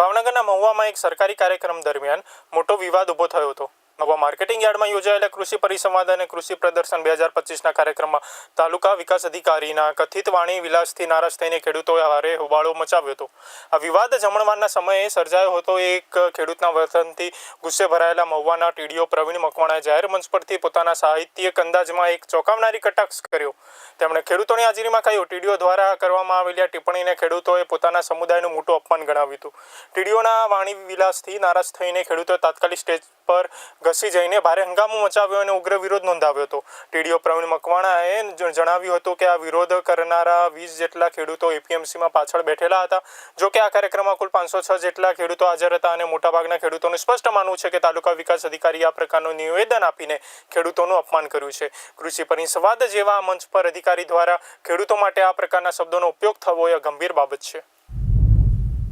ભાવનગરના મહુવામાં એક સરકારી કાર્યક્રમ દરમિયાન મોટો વિવાદ ઊભો થયો હતો. મહુવા માર્કેટિંગ યાર્ડમાં યોજાયેલા કૃષિ પરિસંવાદ અને કૃષિ પ્રદર્શન બે હજાર પચીસના કાર્યક્રમમાં તાલુકા વિકાસ અધિકારીના કથિત વાણી વિલાસથી નારાજ થઈને ખેડૂતોએ હારે હોબાળો મચાવ્યો હતો. આ વિવાદ જમણવારના સમયે સર્જાયો હતો. એક ખેડૂતના વર્તનથી ગુસ્સે ભરાયેલા મહુવાના ટીડીઓ પ્રવીણ મકવાણાએ જાહેર મંચ પરથી પોતાના સાહિત્યિક અંદાજમાં એક ચોંકાવનારી કટાક્ષ કર્યો. તેમણે ખેડૂતોની હાજરીમાં કહ્યું, ટીડીઓ દ્વારા કરવામાં આવેલી ટિપ્પણીને ખેડૂતોએ પોતાના સમુદાયનું મોટું અપમાન ગણાવ્યું હતું. ટીડીઓના વાણી વિલાસથી નારાજ થઈને ખેડૂતોએ તાત્કાલિક સ્ટેજ પર ઘસી જઈને ભારે હંગામો મચાવ્યો અને ઉગ્ર વિરોધ નોંધાવ્યો હતો. ટીડીઓ પ્રવીણ મકવાણાએ જણાવ્યું હતું કે આ વિરોધ કરનારા વીસ જેટલા ખેડૂતો એપીએમસીમાં પાછળ બેઠેલા હતા. જો કે આ કાર્યક્રમમાં કુલ પાંચસો છ જેટલા ખેડૂતો હાજર હતા અને મોટાભાગના ખેડૂતોનું સ્પષ્ટ માનવું છે કે તાલુકા વિકાસ અધિકારીએ આ પ્રકારનું નિવેદન આપીને ખેડૂતોનું અપમાન કર્યું છે. કૃષિ પરિસંવાદ જેવા મંચ પર અધિકારી દ્વારા ખેડૂતો માટે આ પ્રકારના શબ્દોનો ઉપયોગ થવો એ ગંભીર બાબત છે.